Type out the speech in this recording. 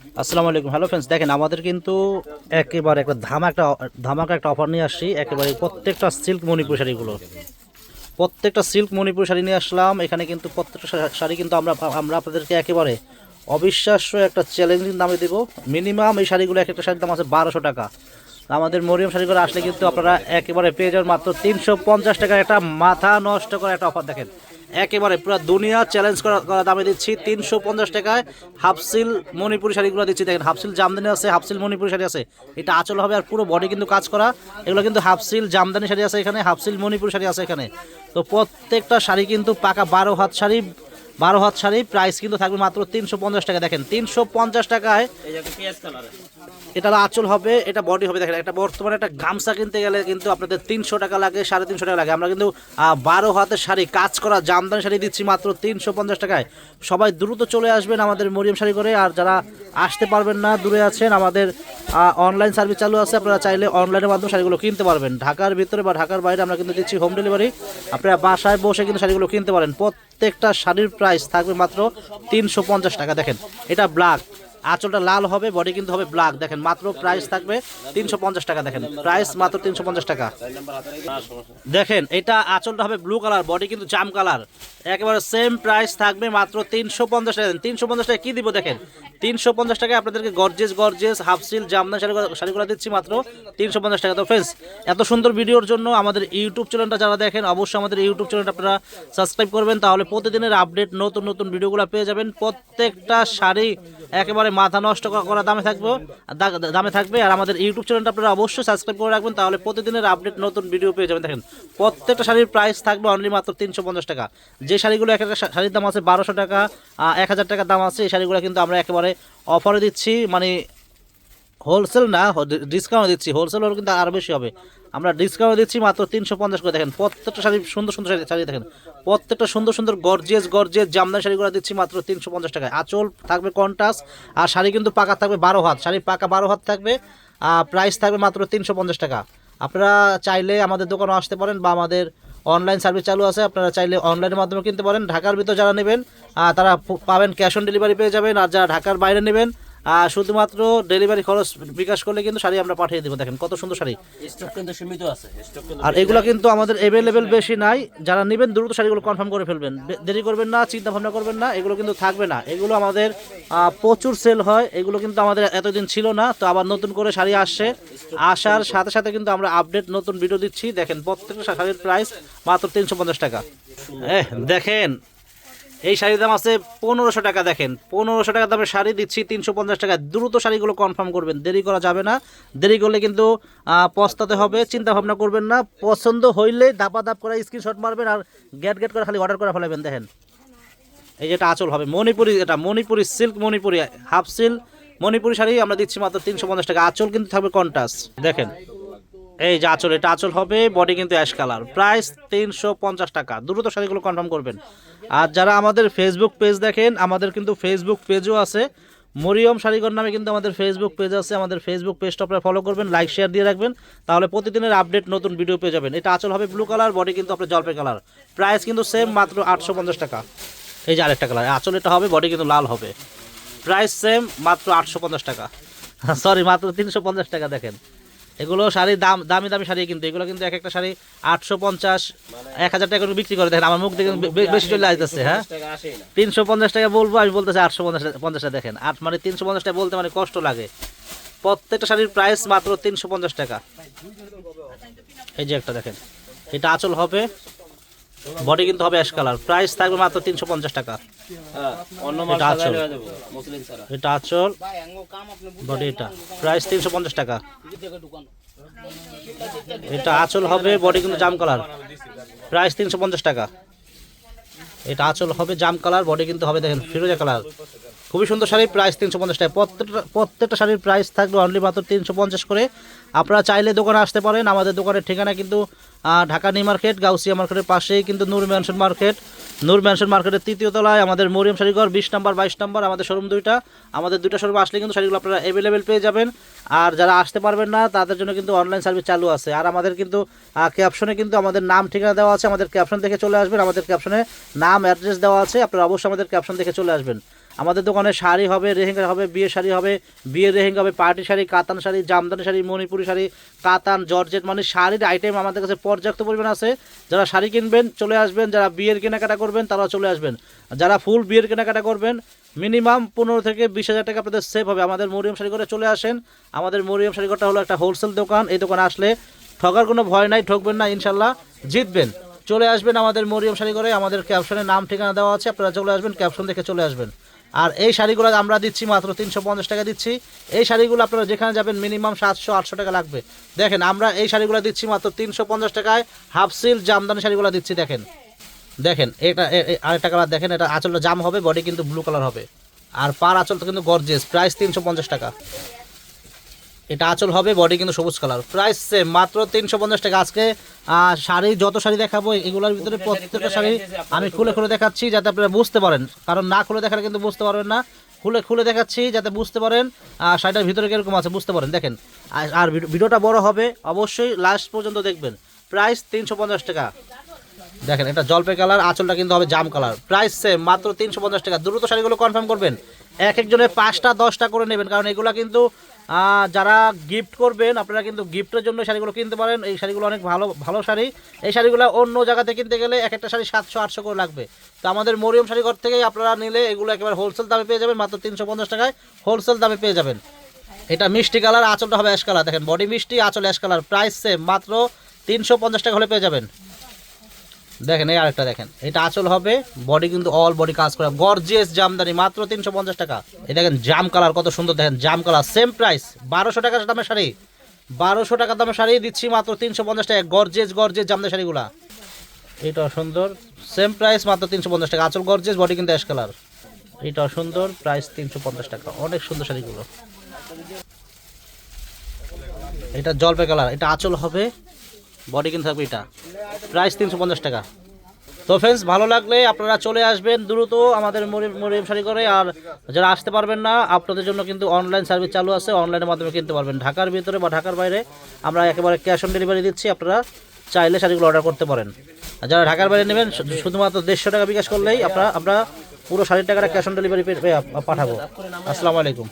আসসালামু আলাইকুম। Hello friends দেখেন আমাদের কিন্তু একেবারে একটা ধামাকা ধামাকা একটা অফার নিয়ে আসছি। একেবারে প্রত্যেকটা সিল্ক মণিপুর শাড়িগুলো। প্রত্যেকটা সিল্ক মণিপুর শাড়ি নিয়ে আসলাম। এখানে কিন্তু প্রত্যেকটা শাড়ি কিন্তু আমরা আমরা আপনাদেরকে একেবারে অবিশ্বাস্য একটা চ্যালেঞ্জিং দামে দেবো। মিনিমাম এই শাড়িগুলো এক একটা শাড়ির দাম আছে বারোশো টাকা। আমাদের মরিয়ম শাড়িগুলো আসলে কিন্তু আপনারা একেবারে পেয়ে যাবেন মাত্র তিনশো পঞ্চাশ টাকার একটা মাথা নষ্ট করা একটা অফার দেখেন। একেবারে পুরো দুনিয়া চ্যালেঞ্জ করা দামে দিচ্ছি। তিনশো পঞ্চাশ টাকায় হাফসিল মণিপুরি শাড়িগুলো দিচ্ছি। দেখেন, হাফসিল জামদানি আছে, হাফসিল মণিপুরি শাড়ি আছে। এটা আচল হবে আর পুরো বডি কিন্তু কাজ করা। এগুলো কিন্তু হাফসিল জামদানি শাড়ি আছে এখানে, হাফসিল মণিপুরি শাড়ি আছে এখানে। তো প্রত্যেকটা শাড়ি কিন্তু পাকা বারো হাত শাড়ি বারো হাত শাড়ি প্রাইস কিন্তু থাকবে মাত্র তিনশো পঞ্চাশ টাকা। দেখেন তিনশো পঞ্চাশ টাকায় এটা আঁচল হবে এটা বডি হবে। দেখেন একটা বর্তমানে একটা গামছা কিনতে গেলে কিন্তু আপনাদের তিনশো টাকা লাগে সাড়ে তিনশো টাকা লাগে। আমরা কিন্তু বারো হাতের শাড়ি কাজ করা জামদানি শাড়ি দিচ্ছি মাত্র তিনশো পঞ্চাশ টাকায়। সবাই দ্রুত চলে আসবেন আমাদের মরিয়ম শাড়ি করে আর যারা আসতে পারবেন না দূরে আছেন আমাদের অনলাইন সার্ভিস চালু আছে আপনারা চাইলে অনলাইনের মাধ্যমে শাড়িগুলো কিনতে পারবেন। ঢাকার ভিতরে বা ঢাকার বাইরে আমরা কিন্তু দিচ্ছি হোম ডেলিভারি আপনারা বাসায় বসে কিন্তু শাড়িগুলো কিনতে পারেন। প্রত্যেকটা শাড়ির প্রাইস থাকবে মাত্র তিনশো পঞ্চাশ টাকা। দেখেন এটা ব্ল্যাক আঁচলটা লাল হবে বডি কিন্তু হবে ব্ল্যাক দেখেন, মাত্র প্রাইস থাকবে তিনশো পঞ্চাশ টাকা, দেখেন। প্রাইস মাত্র তিনশো পঞ্চাশ টাকা। দেখেন, এটা আঁচলটা হবে ব্লু কালার বডি কিন্তু জাম কালার একেবারে সেম প্রাইস থাকবে মাত্র তিনশো পঞ্চাশ টাকা। তিনশো পঞ্চাশ টাকা কি দিব, দেখেন? তিনশো পঞ্চাশ টাকায় আপনাদেরকে গর্জেস গর্জেস হাফসিল শাড়িগুলো শাড়িগুলো দিচ্ছি মাত্র তিনশো পঞ্চাশ টাকা। তো ফ্রেন্ডস এত সুন্দর ভিডিওর জন্য আমাদের ইউটিউব চ্যানেলটা যারা দেখেন, অবশ্যই আমাদের ইউটিউব চ্যানেলটা আপনারা সাবস্ক্রাইব করবেন। তাহলে প্রতিদিনের আপডেট নতুন নতুন ভিডিওগুলো পেয়ে যাবেন। প্রত্যেকটা শাড়ি একেবারে মাথা নষ্ট করা- দামে থাকব দামে থাকবে, আর আমাদের ইউটিউব চ্যানেলটা আপনারা অবশ্যই সাবস্ক্রাইব করে রাখবেন, তাহলে প্রতিদিনের আপডেট নতুন ভিডিও পেয়ে যাবেন। দেখেন, প্রত্যেকটা শাড়ির প্রাইস থাকবে অনলি মাত্র তিনশো পঞ্চাশ টাকা। যে শাড়িগুলো এক একটা শাড়ির দাম আছে বারোশো টাকা এক হাজার টাকার দাম আছে, এই শাড়িগুলো কিন্তু আমরা একেবারে অফারে দিচ্ছি মানে হোলসেল না ডিসকাউন্ট দিচ্ছি। হোলসেল হলে কিন্তু আরও বেশি হবে। আমরা ডিসকাউন্ট দিচ্ছি মাত্র তিনশো পঞ্চাশ করে। দেখেন, প্রত্যেকটা শাড়ি সুন্দর সুন্দর শাড়ি দেখেন। প্রত্যেকটা সুন্দর সুন্দর গর্জিয়াস গর্জিয়াস জামদানি শাড়িগুলো দিচ্ছি মাত্র তিনশো পঞ্চাশ টাকায়। আঁচল থাকবে কন্টাস আর শাড়ি কিন্তু পাকা থাকবে বারো হাত। শাড়ি পাকা বারো হাত থাকবে, আর প্রাইস থাকবে মাত্র তিনশো পঞ্চাশ টাকা। আপনারা চাইলে আমাদের দোকানে আসতে পারেন, বা আমাদের অনলাইন সার্ভিস চালু আছে। আপনারা চাইলে অনলাইনের মাধ্যমে কিনতে পারেন। ঢাকার ভিতর যারা নেবেন তারা পাবেন ক্যাশ অন ডেলিভারি পেয়ে যাবেন। আর যারা ঢাকার বাইরে নেবেন শুধুমাত্র ডেলিভারি খরচ বিকাশ করলে কিন্তু শাড়ি আমরা পাঠিয়ে দেবো দেখেন কত সুন্দর শাড়ি। স্টক কিন্তু সীমিত আছে আর এগুলো কিন্তু আমাদের অ্যাভেলেবেল বেশি নাই যারা নেবেন দ্রুত শাড়িগুলো কনফার্ম করে ফেলবেন। দেরি করবেন না চিন্তা ভাবনা করবেন না এগুলো কিন্তু থাকবে না। এগুলো আমাদের প্রচুর সেল হয় এগুলো কিন্তু আমাদের এতদিন ছিল না তো আবার নতুন করে শাড়ি আসছে। আসার সাথে সাথে কিন্তু আমরা আপডেট নতুন ভিডিও দিচ্ছি। দেখেন প্রত্যেকটা শাড়ির প্রাইস মাত্র তিনশো পঞ্চাশ টাকা। দেখেন এই শাড়ির দাম আছে পনেরোশো টাকা, দেখেন। পনেরোশো টাকা দামের শাড়ি দিচ্ছি তিনশো পঞ্চাশ টাকা। দ্রুত শাড়িগুলো কনফার্ম করবেন, দেরি করা যাবে না। দেরি করলে কিন্তু পস্তাতে হবে চিন্তা ভাবনা করবেন না। পছন্দ হইলে দাপা দাপ করে স্ক্রিনশট মারবেন আর গ্যাট গ্যাট করে খালি অর্ডার করে ফেলাবেন, দেখেন। এই যেটা আঁচল হবে, মণিপুরি, এটা Manipuri silk Manipuri half silk Manipuri sari আমরা দিচ্ছি মাত্র তিনশো পঞ্চাশ টাকা। আঁচল কিন্তু থাকবে কন্টাস দেখেন। এই যে আঁচল, এটা আঁচল হবে বডি কিন্তু অ্যাশ কালার প্রাইস তিনশো পঞ্চাশ টাকা। দ্রুত শাড়িগুলো কনফার্ম করবেন। আর যারা আমাদের ফেসবুক পেজ দেখেন, আমাদের কিন্তু ফেসবুক পেজও আছে। মরিয়ম শাড়িঘর নামে কিন্তু আমাদের ফেসবুক পেজ আছে। আমাদের ফেসবুক পেজটা আপনারা ফলো করবেন লাইক শেয়ার দিয়ে রাখবেন। তাহলে প্রতিদিনের আপডেট নতুন ভিডিও পেয়ে যাবেন। এটা আঁচল হবে ব্লু কালার বডি কিন্তু আপনার জলপাই কালার প্রাইস কিন্তু সেম মাত্র আটশো পঞ্চাশ টাকা। এই যে আরেকটা কালার আঁচল এটা হবে বডি কিন্তু লাল হবে। প্রাইস সেম মাত্র আটশো পঞ্চাশ টাকা। সরি মাত্র তিনশো পঞ্চাশ টাকা দেখেন। এগুলো শাড়ি দাম দামি দামি শাড়ি কিন্তু। এগুলো কিন্তু এক একটা শাড়ি আটশো পঞ্চাশ এক হাজার টাকা করে বিক্রি করে। দেখেন আমার মুখ দেখে বেশি চলে আসতেছে হ্যাঁ? তিনশো পঞ্চাশ টাকা বলব আমি বলতেছি আটশো পঞ্চাশ পঞ্চাশটা দেখেন। আট মানে তিনশো পঞ্চাশ টাকা বলতে মানে কষ্ট লাগে। প্রত্যেকটা শাড়ির প্রাইস মাত্র তিনশো পঞ্চাশ টাকা। এই যে একটা দেখেন এটা আঁচল হবে বডি কিন্তু হবে অ্যাশ কালার প্রাইস থাকবে মাত্র তিনশো পঞ্চাশ টাকা। এটা আঁচল। ছাড়া। এটা আঁচল। বডি এটা। প্রাইস তিনশো পঞ্চাশ টাকা। এটা আঁচল হবে বডি কিন্তু জাম কালার। প্রাইস তিনশো পঞ্চাশ টাকা। এটা আঁচল হবে জাম কালার বডি কিন্তু হবে দেখেন ফিরোজা কালার। খুবই সুন্দর শাড়ি প্রাইস তিনশো পঞ্চাশ টাকা। প্রত্যেকটা প্রত্যেকটা শাড়ির প্রাইস থাকবে অনলি মাত্র তিনশো পঞ্চাশ করে। আপনারা চাইলে দোকানে আসতে পারেন। আমাদের দোকানের ঠিকানা কিন্তু ঢাকা নিউ মার্কেট, গাউসিয়া মার্কেটের পাশেই কিন্তু Noor mansion market. Noor mansion মার্কেটের তৃতীয় তলায় আমাদের মরিয়ম শাড়িঘর, বিশ নাম্বার, বাইশ নাম্বার, আমাদের শোরুম দুইটা। আমাদের দুইটা শোরুম আসলে কিন্তু শাড়িগুলো আপনারা অ্যাভেলেবেল পেয়ে যাবেন। আর যারা আসতে পারবেন না, তাদের জন্য কিন্তু অনলাইন সার্ভিস চালু আছে। আর আমাদের কিন্তু ক্যাপশনে কিন্তু আমাদের নাম, ঠিকানা দেওয়া আছে। আমাদের ক্যাপশন দেখে চলে আসবেন। আমাদের ক্যাপশনে নাম অ্যাড্রেস দেওয়া আছে। আপনারা অবশ্যই আমাদের ক্যাপশন দেখে চলে আসবেন। আমাদের দোকানে শাড়ি হবে রেহেঙ্গা হবে, বিয়ে শাড়ি হবে, বিয়ের রেহেঙ্গা হবে, পার্টি শাড়ি, কাতান শাড়ি, জামদানি শাড়ি, মণিপুরি শাড়ি, কাতান, জর্জেট মানে শাড়ির আইটেম আমাদের কাছে পর্যাপ্ত পরিমাণ আছে। যারা শাড়ি কিনবেন, চলে আসবেন, যারা বিয়ের কেনাকাটা করবেন তারা চলে আসবেন। যারা ফুল বিয়ের কেনাকাটা করবেন মিনিমাম পনেরো থেকে বিশ হাজার টাকা আপনাদের সেভ হবে। আমাদের মরিয়ম শাড়ি করে চলে আসেন। আমাদের মরিয়ম শাড়ি ঘরটা হলো একটা হোলসেল দোকান। এই দোকানে আসলে ঠকার কোনো ভয় নাই, ঠকবেন না ইনশাল্লাহ জিতবেন। চলে আসবেন আমাদের মরিয়ম শাড়ি করে আমাদের ক্যাপশনে নাম, ঠিকানা দেওয়া আছে। আপনারা চলে আসবেন ক্যাপশন দেখে চলে আসবেন। আর এই শাড়িগুলো আমরা দিচ্ছি মাত্র তিনশো পঞ্চাশ টাকা দিচ্ছি। এই শাড়িগুলো আপনারা যেখানে যাবেন মিনিমাম সাতশো, আটশো টাকা লাগবে। দেখেন, আমরা এই শাড়িগুলো দিচ্ছি মাত্র তিনশো পঞ্চাশ টাকায়। হাফ সিল জামদানি শাড়িগুলো দিচ্ছি, দেখেন। দেখেন, এটা আরেকটা কালার দেখেন, এটা আঁচলটা জাম হবে বডি কিন্তু ব্লু কালার হবে। আর পার আঁচলটা কিন্তু গরজেস প্রাইস তিনশো পঞ্চাশ টাকা। এটা আঁচল হবে বডি কিন্তু সবুজ কালার প্রাইস সেম মাত্র তিনশো পঞ্চাশ টাকা। আজকে শাড়ি যত শাড়ি দেখাবো এগুলোর ভিতরে প্রত্যেকটা শাড়ি আমি খুলে খুলে দেখাচ্ছি যাতে আপনারা বুঝতে পারেন। কারণ না খুলে দেখালে কিন্তু বুঝতে পারবেন না। খুলে খুলে দেখাচ্ছি যাতে বুঝতে পারেন আহ, শাড়িটার ভিতরে কীরকম আছে বুঝতে পারেন। দেখেন আর- আর ভিডিও- ভিডিওটা বড় হবে অবশ্যই লাস্ট পর্যন্ত দেখবেন। প্রাইস তিনশো পঞ্চাশ টাকা। দেখেন এটা জলপাই কালার আঁচলটা কিন্তু হবে জাম কালার প্রাইস সেম মাত্র তিনশো পঞ্চাশ টাকা। দ্রুত শাড়িগুলো কনফার্ম করবেন। এক একজনের পাঁচটা দশটা করে নেবেন। কারণ এগুলো কিন্তু যারা গিফট করবেন, আপনারা কিন্তু গিফটের জন্য শাড়িগুলো কিনতে পারেন। এই শাড়িগুলো অনেক ভালো ভালো শাড়ি। এই শাড়িগুলো অন্য জায়গাতে কিনতে গেলে এক একটা শাড়ি সাতশো, আটশো করে লাগবে। তো আমাদের মরিয়ম শাড়ি ঘর থেকেই আপনারা নিলে এগুলো একেবারে হোলসেল দামে পেয়ে যাবেন, মাত্র তিনশো পঞ্চাশ টাকায় হোলসেল দামে পেয়ে যাবেন। এটা মিষ্টি কালার, আঁচলটা হবে অ্যাশ কালার দেখেন বডি মিষ্টি, আঁচল অ্যাশ কালার প্রাইস সেম মাত্র তিনশো পঞ্চাশ টাকা হলে পেয়ে যাবেন। দেখেন, এই আরেকটা দেখেন। এটা আঁচল হবে বডি কিন্তু অল বডি কাজ করে। গর্জিয়াস জামদানি, মাত্র তিনশো পঞ্চাশ টাকা। এই দেখেন, জাম কালার কত সুন্দর, দেখেন, জাম কালার সেম প্রাইস বারোশো টাকা দামের শাড়ি। বারোশো টাকা দামের শাড়ি দিচ্ছি মাত্র তিনশো পঞ্চাশ টাকা। গর্জিয়াস গর্জিয়াস জামদানি শাড়িগুলা। এটা সুন্দর সেম প্রাইস মাত্র তিনশো পঞ্চাশ টাকা। আঁচল গর্জিয়াস বডি কিন্তু অ্যাশ কালার এটা সুন্দর প্রাইস তিনশো পঞ্চাশ টাকা। অনেক সুন্দর শাড়িগুলো। এটা জলপাই কালার এটা আঁচল হবে বডি কিন্তু থাকবে এটা। প্রাইস তিনশো পঞ্চাশ টাকা। তো ফ্রেন্ডস ভালো লাগলে আপনারা চলে আসবেন দ্রুত আমাদের মরিয়ম শাড়ি করে আর যারা আসতে পারবেন না, আপনাদের জন্য কিন্তু অনলাইন সার্ভিস চালু আছে। অনলাইনের মাধ্যমে কিনতে পারবেন। ঢাকার ভিতরে বা ঢাকার বাইরে আমরা একেবারে ক্যাশ অন ডেলিভারি দিচ্ছি। আপনারা চাইলে শাড়িগুলো অর্ডার করতে পারেন। আর যারা ঢাকার বাইরে নেবেন শুধুমাত্র দেড়শো টাকা বিকাশ করলেই আপনারা, আমরা পুরো শাড়ির টাকাটা ক্যাশ অন ডেলিভারি পাঠাবো। আসসালামু আলাইকুম।